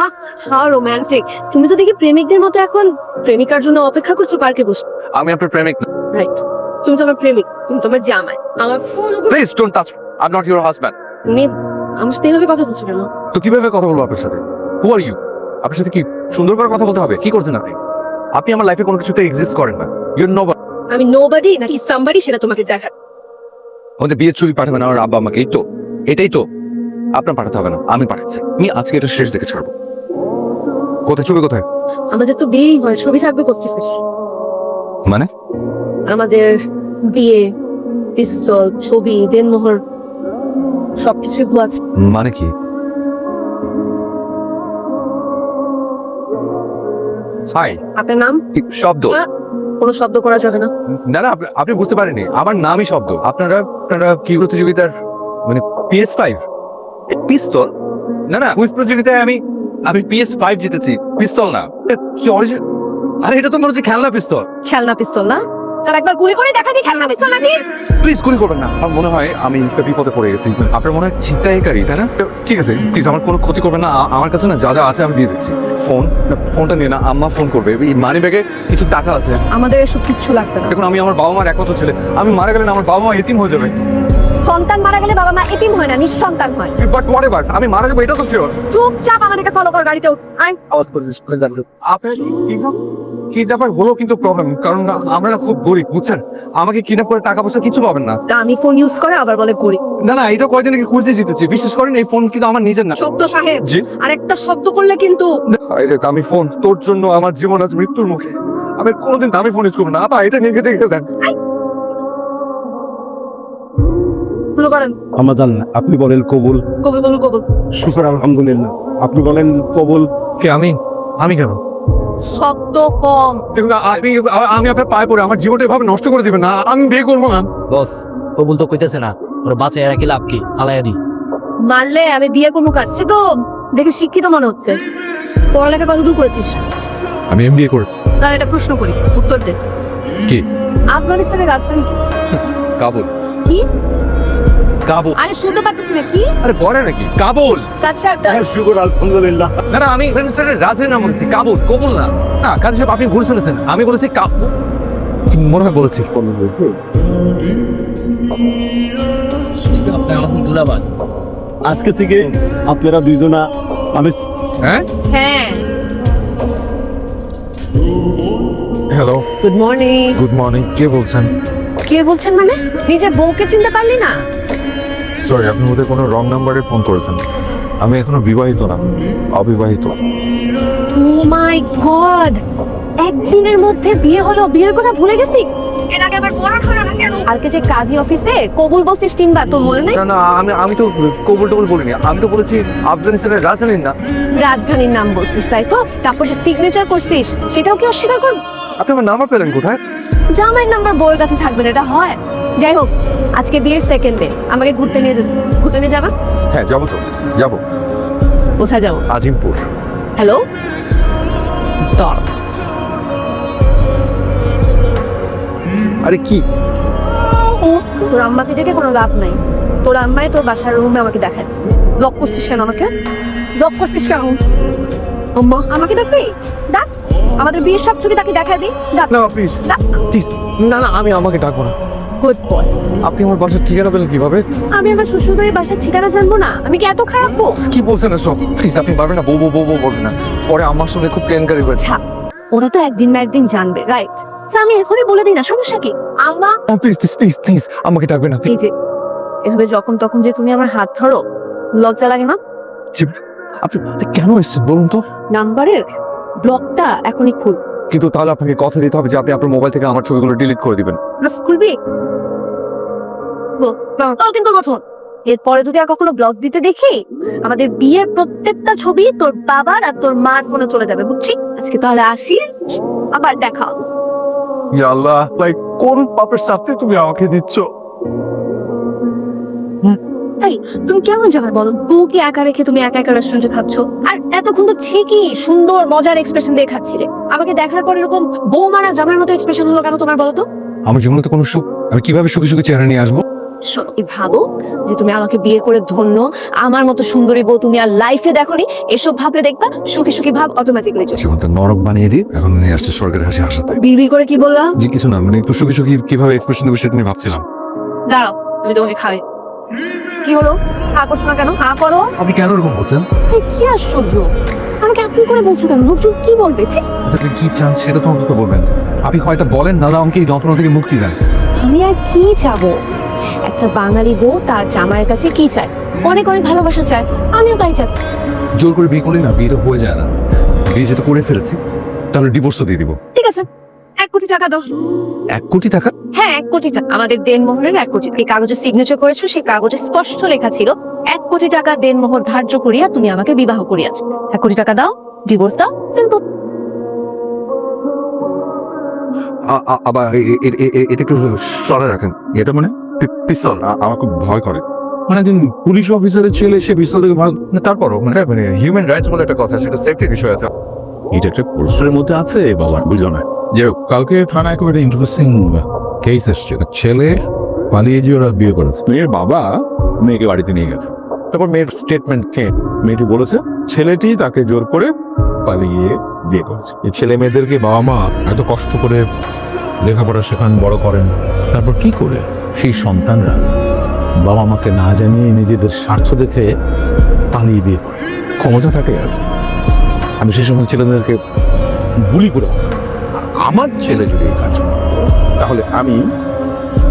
বাহ রোমান্টিক তুমি তো দেখি প্রেমিকদের মতো এখন প্রেমিকার জন্য অপেক্ষা করছ পার্কে বসে। আমি আপনার প্রেমিক রাইট তুমি তো আমার প্রেমিক তুমি তো আমার জামাই। আমার phone please don't touch I not your husband উনি আমার সাথে এইভাবে কথা বলছো কেন? তো কীভাবে কথা বলব আপনার সাথে? হু আর ইউ আপনার সাথে কি সুন্দর করে কথা বলতে হবে? কি করছেন আপনি? আপনি আমার লাইফে কোনো কিছুতে এক্সিস্ট করেন না। ইউ নো আমি নোবডি নাকি সামবাডি সেটা তোমাকে দেখা আমাদের বিয়ের ছবি পাঠাবেন আমার আব্বা আমাকে এই তো। এটাই তো। আপনার পাঠাতে হবে না আমি পাঠাচ্ছি। আমি আজকে এটা শেষ দেখে ছাড়বো। কোথায়? ছবি কোথায়? আমাদের তো বিয়েই হয় ছবি থাকবে করতেছে মানে? আমাদের বিয়ে পিস্তল ছবি দেনমোহর সবকিছুই ভুয়া আছে। মানে কি? হাই আপনার নাম? শব্দ? কোনো শব্দ করা যাবে না। না না আপনি- আপনি বুঝতে পারেননি। আমার নামই শব্দ। আপনারা আপনারা কি প্রতিযোগিতার মানে পিএস ফাইভ পিস্তল? না না কুইজ প্রতিযোগিতায় আমি আমি পিএস ফাইভ জিতেছি। পিস্তল না। কি অরিজিন আরে এটা তো মনে হচ্ছে খেলনা পিস্তল খেলনা পিস্তল না? স্যার একবার গুলি করে দেখা দিই খেলনা পিস্তল নাকি? প্লিজ গুলি করবেন না। আমার মনে হয় আমি একটা বিপদে পড়ে গেছি। আপনার মনে হয় ছিনতাইকারী তাই না? ঠিক আছে প্লিজ আমার কোনো ক্ষতি করবেন না। আমার কাছে না যা যা আছে আমি দিয়ে দিচ্ছি। ফোন ফোনটা নিয়ে না আম্মা ফোন করবে। এই মানি ব্যাগে কিছু টাকা আছে। আমাদের এসব কিচ্ছু লাগবে না। আমি আমার বাবা মার একমাত্র ছেলে। আমি মারা গেলে না আমার বাবা মা এতিম হয়ে যাবে। সন্তান মারা গেলে বাবা মা এতিম হয় না নিঃসন্তান হয়। বাট হোয়াট এভার আমি মারা যাব এটা তো শিওর চুপচাপ আমাদেরকে ফলো কর গাড়িতে উঠ। আয়। আওয়াজ করছিস আপনার কিডন্যাপার হলো কিন্তু প্রবলেম কারণ আমরা খুব গরিব বুঝছেন? আমাকে কিডন্যাপ করে টাকা পয়সা কিছু পাবেন না। তা আমি ফোন ইউজ করে আবার বলে করি। না না এটা কয়দিন আগে খুঁজতে জিতেছি। বিশ্বাস করেন এই ফোন কিন্তু আমার নিজের না। শব্দ সাহেব জি? আর একটা শব্দ করলে কিন্তু আরে দামি ফোন তোর জন্য আমার জীবন আজ মৃত্যুর মুখে। আমি কোনোদিন দামি ফোন ইউজ করব না। আপা এটা নিয়ে দেখে দেন। শুরু করেন। আমার জান আপনি বলেন কবুল। কবুল কবুল কবুল। শুকর আলহামদুলিল্লাহ আপনি বলেন কবুল। কে আমি? আমি কেন? শব্দ কম। দেখুন আমি আমি আপনার পায়ে পড়ে আমার জীবনটা এভাবে নষ্ট করে দিবেন না আমি বিয়ে করব না। বস কবুল তো কইতেছে না ওর বাঁচায় রাখি লাভ কি আলায়া দি। মারলে আমি বিয়ে করব কাটছি তো দেখে শিক্ষিত মনে হচ্ছে। পড়ালেখা কতদূর করেছিস? আমি এম বিয়ে করে। তাহলে একটা প্রশ্ন করি উত্তর দে। কি? আফগানিস্তানের রাজধানী কি? কাবুল। কি? কাবুল। আরে শুনতে পারতেছি না কি? আরে পরে নাকি? কাবুল। আচ্ছা শুকর আলহামদুলিল্লাহ। না না আমি রাজের নাম বলেছি কাবুল কবুল না। না কাজী সাহেব আপনি ভুল শুনেছেন। আমি বলেছি কাবুল। মনে হয় বলেছি। দুলাবাদ আজকে থেকে আপনারা দুইজনা আমি হ্যাঁ? হ্যাঁ। Hello good morning good morning কে বলছেন? কে বলছেন মানে? নিজের বউকে চিনতে পারলি না? সরি আপনি ওদের কোনো রং নাম্বারে ফোন করেছেন। আমি এখনও বিবাহিত না অবিবাহিত। ও মাই গড একদিনের মধ্যে বিয়ে হলো বিয়ের কথা ভুলে গেছি। এর আগে আবার বড় হলো না কেন? কালকে যে কাজী অফিসে কবুল বসিস তিনবার তো মনে নেই? না না আমি আমি তো কবুল টবুল বলিনি। আমি তো বলেছি আফগানিস্তানের রাজধানীর না রাজধানীর নাম বলছিস তাই তো? তারপর সে সিগনেচার করছিস সেটাও কি অস্বীকার করবি? আপনি আমার নাম্বার পেলেন কোথায়? জামাইয়ের নাম্বার বউয়ের কাছে থাকবে না এটা হয়। যাই হোক আজকে বিয়ের সেকেন্ড ডে আমাকে ঘুরতে নিয়ে যাবে ঘুরতে নিয়ে যাবে? হ্যাঁ যাব তো। যাব। কোথায় যাব? আজিমপুর। হ্যালো দর আরে কি? তোর আম্মাকে ডেকে কোনো লাভ নাই। তোর আম্মাই তোর বাসার রুমে আমাকে দেখাচ্ছে। ব্লক করছিস কেন আমাকে? ব্লক করছিস কেন? আম্মা আমাকে ডাকবি? ডাক। আমাদের বিয়ের সব ছবি তাকে দেখা দিই ডাক। না প্লিজ প্লিজ না না আমি আমাকে ডাকবো না। গুড বয় আপনি আমার বাসার ঠিকানা পেলেন কীভাবে? আমি আমার শ্বশুর বাড়ির বাসার ঠিকানা জানব না। আমি কি এত খারাপ বউ? কি বলছেন সব প্লিজ আপনি পারবেন না বউ বউ বউ বলবেন না। পরে আমার সঙ্গে খুব কেলেঙ্কারি হয়েছে। আচ্ছা ওরা তো একদিন না একদিন জানবে রাইট আমি এখনই বলে দিই না সমস্যা কি? আম্মা? প্লিজ প্লিজ প্লিজ প্লিজ আমাকে ডাকবেন না এই যে এভাবে যখন তখন যে তুমি আমার হাত ধরো লজ্জা লাগে না? আপনি কেন এসেছেন বলুন তো? নাম্বারের ব্লকটা এখনই খুল। কিন্তু তাহলে আপনাকে কথা দিতে হবে যে আপনি আপনার মোবাইল থেকে আমার ছবিগুলো ডিলিট করে দিবেন। খুলবি? তাও কিন্তু বছর এরপরে যদি আর কখনো ব্লগ দিতে দেখি আমাদের বিয়ের প্রত্যেকটা ছবি তোর বাবার আর তোর মার ফোনে চলে যাবে বুঝছি? আজকে তাহলে আসি আবার দেখা হবে। ইয়া আল্লাহ লাইক কোন পাপের শাস্তি তুমি আমাকে দিচ্ছ? তুমি কেমন যাবে বলো? বউকে একা রেখে তুমি একা একা রেস্টুরেন্টে খাচ্ছ? আর এতক্ষণ তো ঠিকই সুন্দর মজার এক্সপ্রেশন দিয়ে খাচ্ছিলে। আমাকে দেখার পর এরকম বউ মারা জামার মতো এক্সপ্রেশন হলো কেন তোমার বলো তো? আমার জীবনে তো কোনো সুখ আমি কীভাবে সুখী সুখী চেহারা নিয়ে আসব? এই ভাবো যে তুমি আমাকে বিয়ে করে ধন্য আমার মতো সুন্দরী বউ তুমি আর লাইফে দেখোনি এসব ভাবলে দেখবা সুখী সুখী ভাব অটোমেটিক্যালি চলে জীবনটা নরক বানিয়ে দিই এখন নিয়ে আসছে স্বর্গের হাসি হাসাতে বিড়বিড় করে কি বললা? জি কিছু না মানে একটু সুখী সুখী কীভাবে এক্সপ্রেশন দেবো সেটা নিয়ে ভাবছিলাম। দাঁড়াও আমি তোমাকে খাই কি হলো? হা করছ না কেন? হা করো। আপনি কেন এরকম বলছেন? কি আশ্চর্য। আমাকে আপনি করে বলছো কেন? লোকজন কি বলবে। আচ্ছা, কি চান সেটা তো অন্তত বলবেন। আপনি হয়তো বলেন দাদা আমাকে এই যন্ত্রণা থেকে মুক্তি দেন। আমি আর কি চাবো? একটা বাঙালি বউ তার জামাইয়ের কাছে কি চায় অনেক অনেক ভালোবাসা চায় আমিও তাই চাচ্ছি জোর করে বিয়ে করলে না বিয়ে তো হয়ে যায় না বিয়ে যেহেতু করে ফেলেছি তাহলে ডিভোর্সও দিয়ে দিব ঠিক আছে এক কোটি টাকা দাও এক কোটি টাকা হ্যাঁ এক কোটি টাকা আমাদের দেনমোহরের এক কোটি এই কাগজে সিগনেচার করেছ সেই কাগজে স্পষ্ট লেখা ছিল এক কোটি টাকা দেনমোহর ধার্য করিয়া তুমি আমাকে বিবাহ করিয়াছ এক কোটি টাকা দাও ডিভোর্স দাও সিম্পল আবার এটা একটু সরে রাখেন এটা মানে পিস্তল আমার খুব ভয় করে। মানে একজন পুলিশ অফিসারের ছেলে সে পিস্তল থেকে ভাগ তারপরও মানে মানে হিউম্যান রাইটস বলে একটা কথা সেটা সেফটির বিষয় আছে। এটা একটা পরিসরের মধ্যে আছে বাবা বুঝলো না। যে কালকে থানায় খুব একটা ইন্টারেস্টিং কেস এসেছিল ছেলে পালিয়ে যে ওরা বিয়ে করেছে। মেয়ের বাবা মেয়েকে বাড়িতে নিয়ে গেছে। তারপর মেয়ের স্টেটমেন্ট চেঞ্জ মেয়েটি বলেছে ছেলেটি তাকে জোর করে পালিয়ে বিয়ে করেছে। এই ছেলে মেয়েদেরকে বাবা মা এত কষ্ট করে লেখাপড়া শেখান বড় করেন তারপর কি করে? সেই সন্তানরা বাবা মাকে না জানিয়ে নিজেদের স্বার্থ দেখে পালিয়ে বিয়ে করে। ক্ষমতা থাকে আর। আমি সেই সময় ছেলেদেরকে গুলি করে আমার ছেলে যদি এই কাজ তাহলে আমি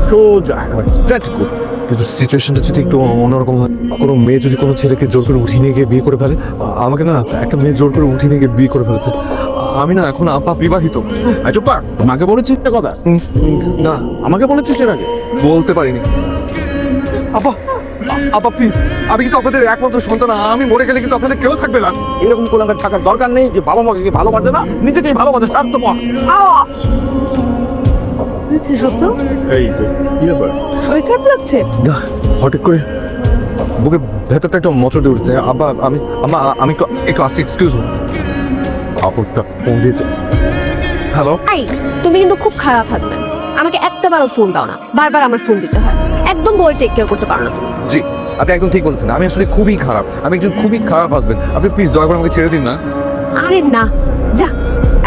সোজা স্ট্রেচ করি কিন্তু সিচুয়েশনটা যদি একটু অন্যরকম হয়, কোনো মেয়ে যদি কোনো ছেলেকে জোর করে উঠিয়ে নিয়ে গিয়ে বিয়ে করে ফেলে আমাকে না একটা মেয়ে জোর করে উঠিয়ে নিয়ে গিয়ে বিয়ে করে ফেলেছে। আমি না এখন আপা বিবাহিত। আচ্ছা পার মাকে বলেছিস একটা কথা? না। আমাকে বলেছিস এর আগে? বলতে পারিনি। আপা আপা প্লিজ আমি কিন্তু আপনাদের একমাত্র সন্তান আমি মরে গেলে কিন্তু আপনাদের কেউ থাকবে না। এরকম কোনো একটা থাকার দরকার নেই যে বাবা মাকে ভালোবাসে না নিজেকেই ভালোবাসে স্বার্থপর। সত্য? এই কি ব্যাপার? শরীর খারাপ লাগছে? না হঠাৎ করে বুকে ভেতরটা একটা মোটর উঠছে। আব্বা আমি আমি একটু- একটু আসছি এক্সকিউজ ফোন দিয়েছে হ্যালো আই তুমি কিন্তু খুব খারাপ হাজবেন্ড আমাকে একটা বারও ফোন দাও না বারবার আমার ফোন দিতে হয়। একদম বই টেক কেয়ার করতে পারো না জি আপনি একদম ঠিক বলেছেন। আমি আসলে খুবই খারাপ। আমি একজন খুবই খারাপ হাসবেন্ড আপনি প্লিজ দয়া করে আমাকে ছেড়ে দিন না। আরে না যা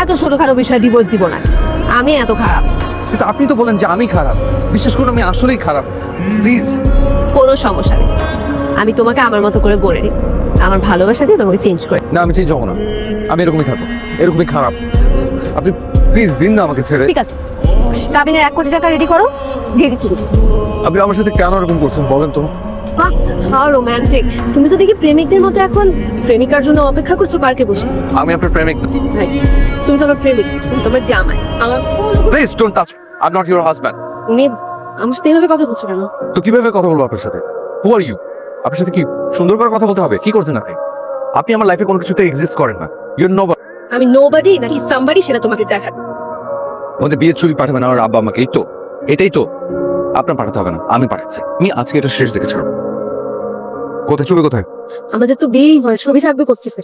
এত ছোটখাটো বিষয়ে ডিভোর্স দিব না। আমি এত খারাপ। কিন্তু আপনি তো বলেন যে আমি খারাপ। বিশ্বাস করুন আমি আসলেই খারাপ। প্লিজ কোনো সমস্যা নেই। আমি তোমাকে আমার মতো করে গড়ে নিই আমার ভালোবাসা দিয়ে তোমাকে চেঞ্জ করে না আমি চেঞ্জ হব না। আমি এরকমই থাকব। এরকমই খারাপ। আপনি প্লিজ দিন না আমাকে ছেড়ে। ঠিক আছে। কাবিনের এক কোটি টাকা রেডি করো দিয়ে দিচ্ছি। আপনি আমার সাথে কেন এরকম করছেন বলেন তো? হাউ রোমান্টিক তুমি তো দেখি প্রেমিকদের মতো এখন প্রেমিকার জন্য অপেক্ষা করছ পার্কে বসে। আমি আপনার প্রেমিক ভাই, তুমি তো আমার প্রেমিক তুমি তো আমার জামাই। আমার please don't touch I not your husband উনি আমার সাথে এভাবে কথা বলছো কেন? তো কীভাবে কথা বলব আপনার সাথে? হু আর ইউ আপনার সাথে কি সুন্দর করে কথা বলতে হবে? কি করছেন আপনি? আপনি আমার লাইফে কোনো কিছুতে এক্সিস্ট করেন না। ইউর নো আমি নোবডি নাকি সামবাডি সেটা তোমাকে দেখা আমাদের বিয়ের ছবি পাঠাবেন আমার আব্বা আমাকে এই তো। এটাই তো। আপনার পাঠাতে হবে না আমি পাঠাচ্ছি। আমি আজকে এটা শেষ দেখে ছাড়বো। কোথায় ছবি কোথায়? আমাদের তো বিয়েই হয় ছবি থাকবে করতেছে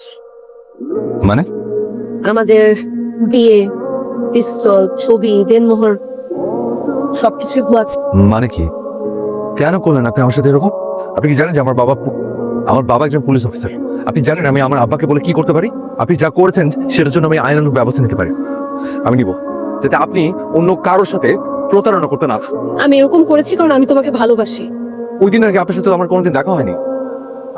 মানে? আমাদের বিয়ে পিস্তল ছবি দেনমোহর সবকিছুই ভুয়া আছে। মানে কি? কেন করলেন আপনি আমার সাথে এরকম? আপনি কি জানেন যে আমার বাবা আমার বাবা একজন পুলিশ অফিসার আপনি জানেন আমি আমার আব্বাকে বলে কি করতে পারি? আপনি যা করেছেন সেটার জন্য আমি আইনানুগ ব্যবস্থা নিতে পারি। আমি নিব। যাতে আপনি অন্য কারোর সাথে প্রতারণা করতে না আমি এরকম করেছি কারণ আমি তোমাকে ভালোবাসি। ওই দিন আগে আপনার সাথে আমার কোনোদিন দেখা হয়নি।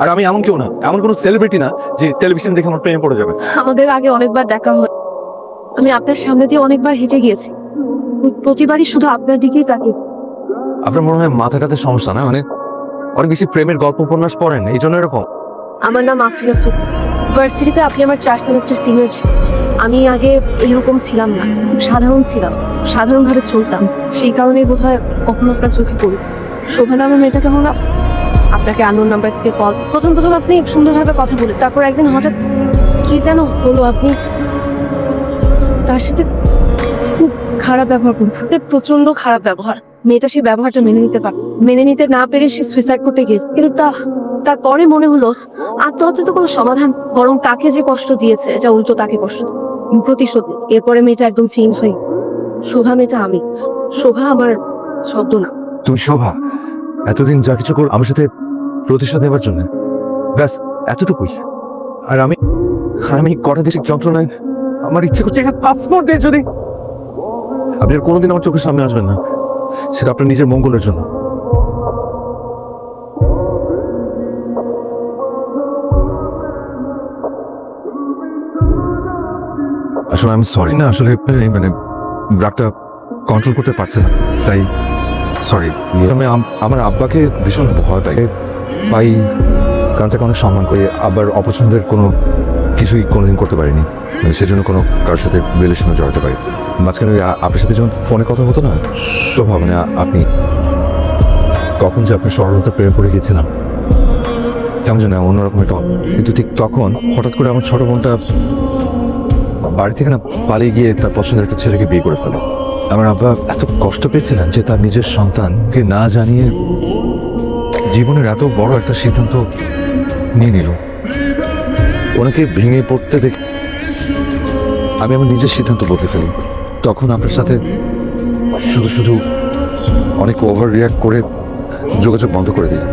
আর আমি এমন কেউ না এমন কোনো সেলিব্রিটি না যে টেলিভিশন দেখে আমার প্রেমে পড়ে যাবে। আমাদের আগে অনেকবার দেখা হয়। আমি আপনার সামনে দিয়ে অনেকবার হেঁটে গিয়েছি। প্রতিবারই শুধু আপনার দিকেই তাকে আপনার মনে হয় মাথা টাতে সমস্যা না? মানে অনেক বেশি প্রেমের গল্প উপন্যাস পড়েন, এই জন্য এরকম। আমার নাম আফরিনা সুখ ভার্সিটিতে আপনি আমার চার সেমিস্টার সিনিয়র ছিলেন। আমি আগে এরকম ছিলাম না সাধারণ ছিলাম, সাধারণভাবে চলতাম। সেই কারণেই বোধ হয় কখনো আপনার চোখে পড়ি। শোভা নামের মেয়েটা কেমন আপনাকে আন্দোলন নাম্বার থেকে কল প্রথম প্রথম আপনি সুন্দরভাবে কথা বলে তারপর একদিন হঠাৎ কি যেন হলো আপনি? তার সাথে খারাপ ব্যবহার করছে। প্রচণ্ড খারাপ ব্যবহার। মেয়েটা সেই ব্যবহারটা মেনে নিতে পারে। মেনে নিতে না পেরে সে সুইসাইড করতে গিয়ে কিন্তু তা তারপরে মনে হলো আত্মহত্যা তো কোনো সমাধান বরং তাকে যে কষ্ট দিয়েছে, যা উল্টো তাকে কষ্ট প্রতিশোধ এরপরে মেয়েটা একদম চেঞ্জ হয়ে শোভা মেয়েটা আমি। শোভা আমার শব্দ না তুমি শোভা, এতদিন যা কিছু কর আমার সাথে প্রতিশোধ নেবার জন্য। ব্যাস, এতটুকুই। আর আমি আর আমি কটা দেশের যন্ত্রণায় আমার ইচ্ছে করছে একটা পাসপোর্ট দিয়ে যদি আপনি আর কোনোদিন আমার চোখের সামনে আসবেন না। সেটা আপনার নিজের মঙ্গলের জন্য। আসলে আমি সরি না, আসলে মানে রাগটা কন্ট্রোল করতে পারছে না, তাই সরি আমি আমার আব্বাকে ভীষণ ভয় পাই। পাই তাকে অনেক সম্মান করি, আবার অপছন্দের কোনো কিছুই কোনোদিন করতে পারিনি। মানে সেজন্য কোনো কারোর সাথে রিলেশনে জড়াতে পারি মাঝখানে ওই আপনার সাথে যখন ফোনে কথা হতো না, শোভা মানে আপনি কখন যে আপনি সরলতা প্রেমে পড়ে গেছিলাম কেমন যেন অন্যরকম একটা কিন্তু ঠিক তখন হঠাৎ করে আমার ছোট বোনটা বাড়ি থেকে না পালিয়ে গিয়ে তার পছন্দের একটা ছেলেকে বিয়ে করে ফেলে। আমার আব্বা এত কষ্ট পেয়েছিলেন যে তার নিজের সন্তানকে না জানিয়ে জীবনের এত বড় একটা সিদ্ধান্ত নিয়ে নিল। ওনাকে ভেঙে পড়তে দেখে আমি আমার নিজের সিদ্ধান্ত বদলে ফেলি তখন আপনার সাথে শুধু শুধু অনেক ওভার রিয়াক্ট করে যোগাযোগ বন্ধ করে দিই।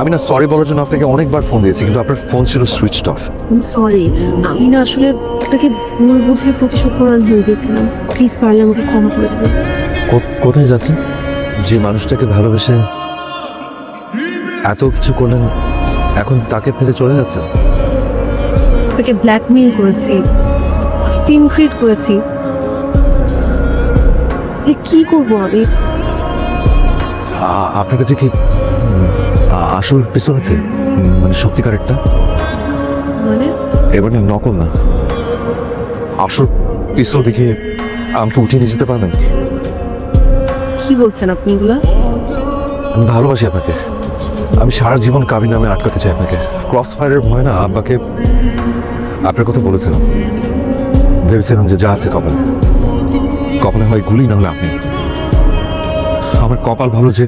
আমি না সরি বলার জন্য আপনাকে অনেকবার ফোন দিয়েছি কিন্তু আপনার ফোন ছিল সুইচ অফ সরি আমি না আসলে আপনাকে ভুল বুঝে প্রতিশোধ প্রদান হয়ে গেছিলাম। প্লিজ পারলে আমাকে ক্ষমা করে দেবেন। কোথায় যাচ্ছেন? যে মানুষটাকে ভালোবেসে এত কিছু করলেন এখন তাকে ফেলে চলে যাচ্ছেন? আপনাকে ব্ল্যাকমেইল করেছি সিম ক্রিয়েট করেছি। কি করব আমি? আপনার কাছে কি আসল পিস্তল আছে? মানে সত্যিকার একটা? মানে? এবার নকল না। আসল পিস্তল দেখে আমাকে উঠিয়ে নিয়ে যেতে পারবেন কি বলছেন আপনি এগুলা? আমি ভালোবাসি আপনাকে। আমি সারা জীবন কাবিন নামে আটকাতে চাই আপনাকে। ক্রস ফায়ারের ভয় না আব্বাকে আপনার কথা বলেছিলাম। ভেবেছিলাম যে যা আছে কপালে। কপালে হয় গুলি, না হলে আপনি। আমার কপাল ভালো যে,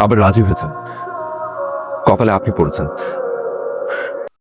আবার রাজি হয়েছেন। কপালে আপনি পড়েছেন।